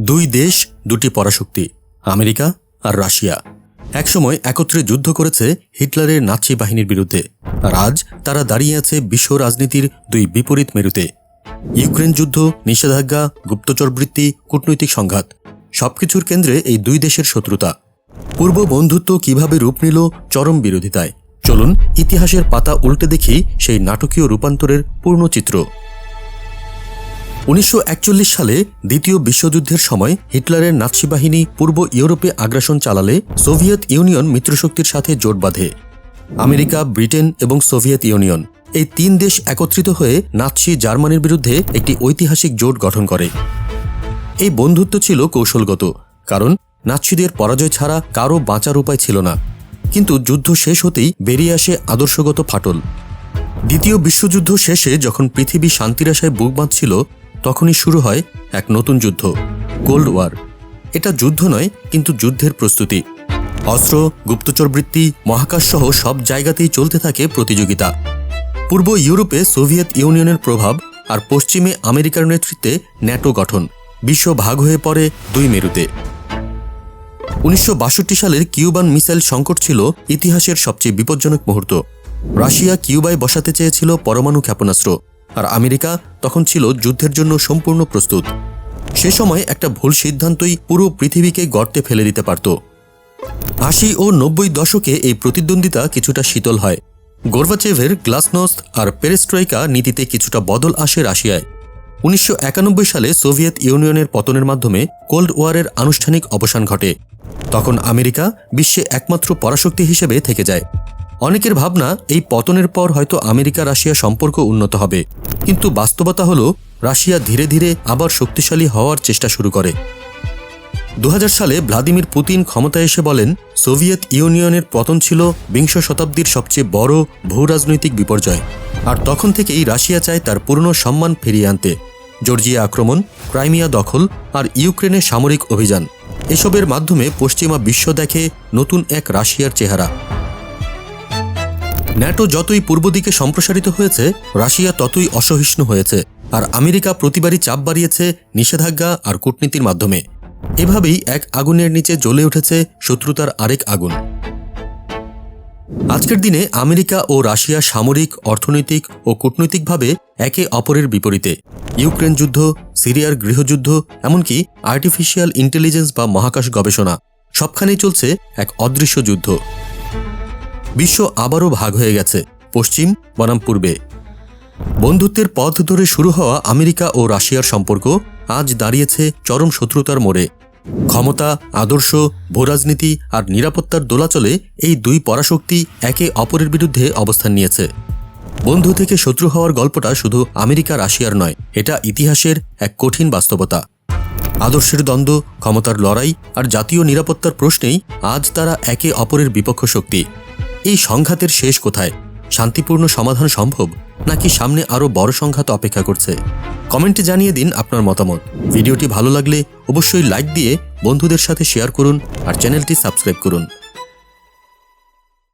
দুই দেশ, দুটি পরাশক্তি, আমেরিকা আর রাশিয়া। একসময় একত্রে যুদ্ধ করেছে হিটলারের নাৎসি বাহিনীর বিরুদ্ধে। আর আজ তারা দাঁড়িয়ে আছে বিশ্ব রাজনীতির দুই বিপরীত মেরুতে। ইউক্রেন যুদ্ধ, নিষেধাজ্ঞা, গুপ্তচরবৃত্তি, কূটনৈতিক সংঘাত, সবকিছুর কেন্দ্রে এই দুই দেশের শত্রুতা। পূর্ব বন্ধুত্ব কীভাবে রূপ নিল চরম বিরোধিতায়। চলুন ইতিহাসের পাতা উল্টে দেখি সেই নাটকীয় রূপান্তরের পূর্ণ চিত্র। উনিশশো একচল্লিশ সালে দ্বিতীয় বিশ্বযুদ্ধের সময় হিটলারের নাৎসি বাহিনী পূর্ব ইউরোপে আগ্রাসন চালালে সোভিয়েত ইউনিয়ন মিত্রশক্তির সাথে জোট বাঁধে। আমেরিকা, ব্রিটেন এবং সোভিয়েত ইউনিয়ন এই তিন দেশ একত্রিত হয়ে নাৎসি জার্মানির বিরুদ্ধে একটি ঐতিহাসিক জোট গঠন করে। এই বন্ধুত্ব ছিল কৌশলগত, কারণ নাৎসিদের পরাজয় ছাড়া কারও বাঁচার উপায় ছিল না। কিন্তু যুদ্ধ শেষ হতেই বেরিয়ে আসে আদর্শগত ফাটল। দ্বিতীয় বিশ্বযুদ্ধ শেষে যখন পৃথিবী শান্তির আশায় বুক বাঁধছিল তখনই শুরু হয় এক নতুন যুদ্ধ কোল্ড ওয়ার এটা যুদ্ধ নয়, কিন্তু যুদ্ধের প্রস্তুতি। অস্ত্র গুপ্তচরবৃত্তি মহাকাশ সহ সব জায়গাতেই চলতে থাকে প্রতিযোগিতা। পূর্ব ইউরোপে সোভিয়েত ইউনিয়নের প্রভাব আর পশ্চিমে আমেরিকার নেতৃত্বে ন্যাটো গঠন। বিশ্ব ভাগ হয়ে পড়ে দুই মেরুতে। উনিশশো বাষট্টি সালের কিউবান মিসাইল সংকট ছিল ইতিহাসের সবচেয়ে বিপজ্জনক মুহূর্ত। রাশিয়া কিউবায় বসাতে চেয়েছিল পরমাণু ক্ষেপণাস্ত্র। আর আমেরিকা তখন ছিল যুদ্ধের জন্য সম্পূর্ণ প্রস্তুত। সে সময় একটা ভুল সিদ্ধান্তই পুরো পৃথিবীকে গর্তে ফেলে দিতে পারত। আশি ও নব্বই দশকে এই প্রতিদ্বন্দ্বিতা কিছুটা শীতল হয়। গোর্বাচেভের গ্লাসনোস্ত আর পেরেস্ট্রয়িকা নীতিতে কিছুটা বদল আসে রাশিয়ায়। উনিশশো একানব্বই সালে সোভিয়েত ইউনিয়নের পতনের মাধ্যমে কোল্ড ওয়ারের আনুষ্ঠানিক অবসান ঘটে। তখন আমেরিকা বিশ্বে একমাত্র পরাশক্তি হিসেবে থেকে যায়। অনেকের ভাবনা এই পতনের পর হয়তো আমেরিকা, রাশিয়া সম্পর্ক উন্নত হবে। কিন্তু বাস্তবতা হল, রাশিয়া ধীরে ধীরে আবার শক্তিশালী হওয়ার চেষ্টা শুরু করে। দু হাজার সালে ভ্লাদিমির পুতিন ক্ষমতায় এসে বলেন, সোভিয়েত ইউনিয়নের পতন ছিল বিংশ শতাব্দীর সবচেয়ে বড় ভূ রাজনৈতিক বিপর্যয়। আর তখন থেকেই রাশিয়া চায় তার পুরনো সম্মান ফিরিয়ে আনতে। জর্জিয়া আক্রমণ, ক্রাইমিয়া দখল আর ইউক্রেনে সামরিক অভিযান। এসবের মাধ্যমে পশ্চিমা বিশ্ব দেখে নতুন এক রাশিয়ার চেহারা। ন্যাটো যতই পূর্ব দিকে সম্প্রসারিত হয়েছে, রাশিয়া ততই অসহিষ্ণু হয়েছে, আর আমেরিকা প্রতিবারই চাপ বাড়িয়েছে নিষেধাজ্ঞা আর কূটনীতির মাধ্যমে। এভাবেই এক আগুনের নিচে জ্বলে উঠেছে শত্রুতার আরেক আগুন। আজকের দিনে আমেরিকা ও রাশিয়া সামরিক, অর্থনৈতিক ও কূটনৈতিকভাবে একে অপরের বিপরীতে। ইউক্রেন যুদ্ধ, সিরিয়ার গৃহযুদ্ধ, এমনকি আর্টিফিশিয়াল ইন্টেলিজেন্স বা মহাকাশ গবেষণা, সবখানেই চলছে এক অদৃশ্য যুদ্ধ। বিশ্ব আবারও ভাগ হয়ে গেছে, পশ্চিম, বনাম পূর্বে। বন্ধুত্বের পথ ধরে শুরু হওয়া আমেরিকা ও রাশিয়ার সম্পর্ক আজ দাঁড়িয়েছে চরম শত্রুতার মোড়ে। ক্ষমতা, আদর্শ, ভূরাজনীতি আর নিরাপত্তার দোলাচলে এই দুই পরাশক্তি একে অপরের বিরুদ্ধে অবস্থান নিয়েছে। বন্ধু থেকে শত্রু হওয়ার গল্পটা শুধু আমেরিকা, রাশিয়ার নয়, এটা ইতিহাসের এক কঠিন বাস্তবতা। আদর্শের দ্বন্দ্ব, ক্ষমতার লড়াই আর জাতীয় নিরাপত্তার প্রশ্নেই আজ তারা একে অপরের বিপক্ষ শক্তি। এই সংঘাতের শেষ কোথায়? শান্তিপূর্ণ সমাধান সম্ভব? নাকি সামনে আরও বড় সংঘাত অপেক্ষা করছে? কমেন্টে জানিয়ে দিন আপনার মতামত। ভিডিওটি ভালো লাগলে অবশ্যই লাইক দিয়ে বন্ধুদের সাথে শেয়ার করুন আর চ্যানেলটি সাবস্ক্রাইব করুন।